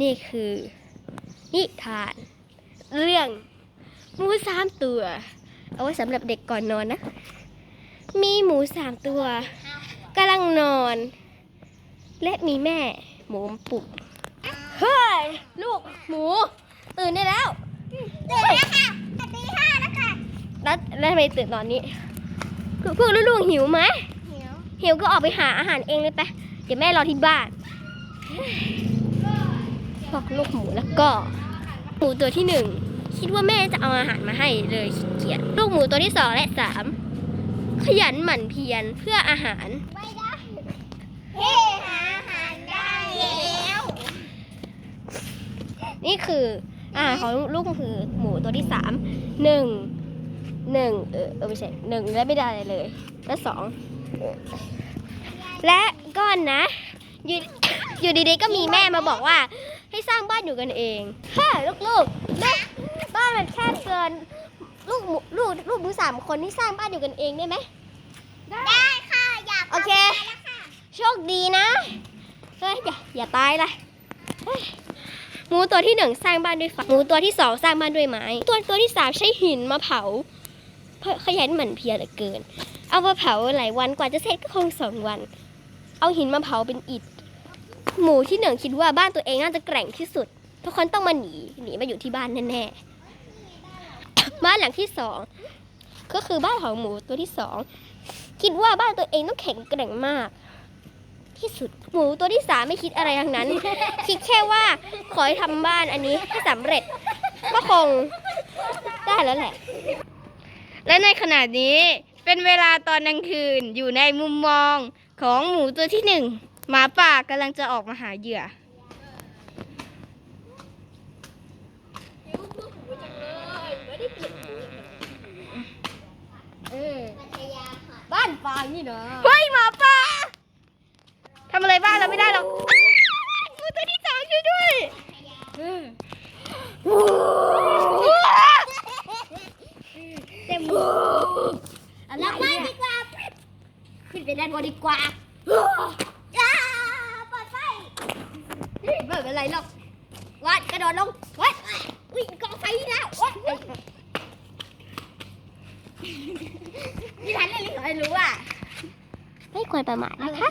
นี่คือ นิทาน เรื่องหมูสามตัว เอาไว้สำหรับเด็กก่อนนอนนะ มีหมูสามตัวกำลังนอน และมีแม่ หมูมาปลุกเฮ้ย ลูกหมู ตื่นได้แล้วตื่นแล้วค่ะตีห้าแล้วค่ะแล้วแล้วทำไมตื่นตอนนี้คือพวกลูกๆหิวไหมหิวหิวก็ออกไปหาอาหารเองเลยไปเดี๋ยวแม่รอที่บ้าน พวกลูกหมูแล้วก็หมูตัวที่หนึ่งคิดว่าแม่จะเอาอาหารมาให้เลยขี้เกียจลูกหมูตัวที่สองและสามขยันหมั่นเพียรเพื่ออาหารไม่ได้เฮ้หาอาหารได้แล้วนี่คืออาหารของลูกคือหมูตัวที่สามหนึ่งหนึ่งเออเออไม่ใช่หนึ่งและไม่ได้อะไรเลย และสองและก้อนนะอยู่อยู่ดีๆก็มีแม่มาบอกว่า ให้สร้างบ้านอยู่กันเองเฮ้ยลูกๆแม่บ้านมันแคบเกินลูกหมูลูกลูกหมูสามคนที่สร้างบ้านอยู่กันเองได้ไหมได้ค่ะอยากโอเคแล้วค่ะโชคดีนะเฮ้ยอย่าอย่าตายเลยเฮ้ยหมูตัวที่หนึ่งสร้างบ้านด้วยฟางหมูตัวที่สองสร้างบ้านด้วยไม้ตัวตัวที่สามใช้หินมาเผาเพราะขยันหมั่นเพียรเหลือเกิน เอามาเผาหลายวันกว่าจะเสร็จก็คงสองวัน เอาหินมาเผาเป็นอิฐ หมูที่หนึ่งคิดว่าบ้านตัวเองน่าจะแกร่งที่สุด ทุกคนต้องมาหนีหนีมาอยู่ที่บ้านแน่ๆ บ้านหลังที่สองก็คือบ้านของหมูตัวที่สองคิดว่าบ้านตัวเองต้องแข็งแกร่งมาก ที่สุดหมูตัวที่สามไม่คิดอะไรทั้งนั้น คิดแค่ว่าขอให้ทำบ้านอันนี้ให้สำเร็จก็คงได้แล้วแหละ และในขณะนี้เป็นเวลาตอนกลางคืนอยู่ในมุมมองของหมูตัวที่หนึ่ง หมาป่ากำลังจะออกมาหาเหยื่อ เออบ้านฟางนี่นะเฮ้ยหมาป่าทำอะไรบ้านเราไม่ได้หรอกหมูตัวที่สองช่วยด้วยเต็มมืออันนั้นไม่ดีกว่า ขึ้นไปด้านบนดีกว่า อย่าปลอดไฟ อะไรหรอกวัดกระโดดลงวัดอุ้ยกองไฟแล้ววัดนี่ทันเลยไม่รู้อะไม่ควรประมาทนะคะ